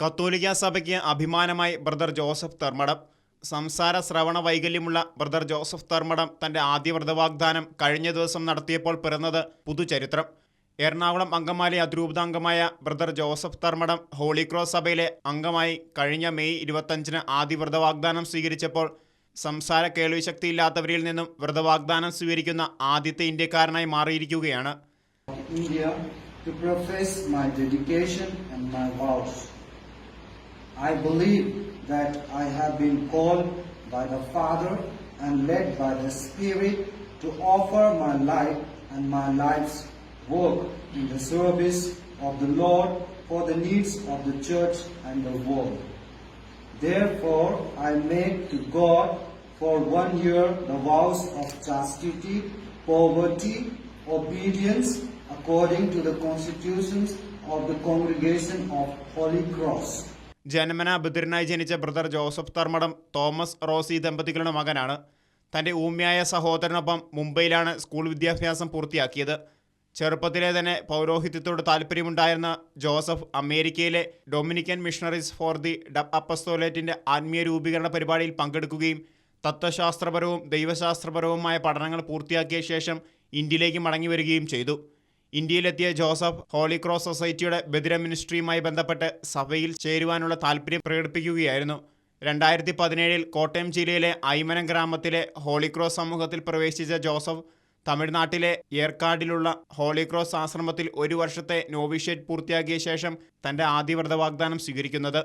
കത്തോലിക്ക സഭയ്ക്ക് അഭിമാനമായി ബ്രദർ ജോസഫ് തെർമടം. സംസാര ശ്രവണ വൈകല്യമുള്ള ബ്രദർ ജോസഫ് തെർമടം തന്റെ ആദ്യ വ്രതവാഗ്ദാനം കഴിഞ്ഞ ദിവസം നടത്തിയപ്പോൾ പിറന്നത് പുതുചരിത്രം. Ernakulam Angamaly അതിരൂപതാംഗമായ brother Joseph Thermadam Holy Cross സഭയിലെ അംഗമായി കഴിഞ്ഞ മെയ് ഇരുപത്തഞ്ചിന് ആദ്യ വ്രതവാഗ്ദാനം സ്വീകരിച്ചപ്പോൾ സംസാര കേൾവിശക്തിയില്ലാത്തവരിൽ നിന്നും വ്രതവാഗ്ദാനം സ്വീകരിക്കുന്ന ആദ്യത്തെ ഇന്ത്യക്കാരനായി മാറിയിരിക്കുകയാണ്. I believe that I have been called by the Father and led by the Spirit to offer my life and my life's work in the service of the Lord for the needs of the church and the world. Therefore, I make to God for one year the vows of chastity, poverty, obedience, according to the constitutions of the congregation of Holy Cross. ജന്മന ബദിരനായി ജനിച്ച brother Joseph Tharmadam Thomas Rosy ദമ്പതികളുടെ മകനാണ്. തന്റെ ഊമ്യായ സഹോദരനൊപ്പം മുംബൈയിലാണ് school വിദ്യാഭ്യാസം പൂർത്തിയാക്കിയത്. ചെറുപ്പത്തിലെ തന്നെ പൗരോഹിത്യത്തോട് താല്പര്യമുണ്ടായിരുന്ന ജോസഫ് അമേരിക്കയിലെ Dominican missionaries for the dub അപ്പസ്തോലേറ്റിന്റെ ആത്മീയ രൂപീകരണ പരിപാടിയിൽ പങ്കെടുക്കുകയും തത്വശാസ്ത്രപരവും ദൈവശാസ്ത്രപരവുമായ പഠനങ്ങൾ പൂർത്തിയാക്കിയ ശേഷം ഇന്ത്യയിലേക്ക് മടങ്ങി വരികയും ചെയ്തു. ഇന്ത്യയിലെത്തിയ ജോസഫ് ഹോളി ക്രോസ് സൊസൈറ്റിയുടെ ബദിര മിനിസ്ട്രിയുമായി ബന്ധപ്പെട്ട് സഭയിൽ ചേരുവാനുള്ള താല്പര്യം പ്രകടിപ്പിക്കുകയായിരുന്നു. രണ്ടായിരത്തി പതിനേഴിൽ കോട്ടയം ജില്ലയിലെ ഐമനം ഗ്രാമത്തിലെ ഹോളി ക്രോസ് സമൂഹത്തിൽ പ്രവേശിച്ച ജോസഫ് തമിഴ്നാട്ടിലെ ഏർക്കാടിലുള്ള ഹോളി ക്രോസ് ആശ്രമത്തിൽ ഒരു വർഷത്തെ നോവിഷേറ്റ് പൂർത്തിയാക്കിയ ശേഷം തന്റെ ആദ്യവ്രത വാഗ്ദാനം സ്വീകരിക്കുന്നത്.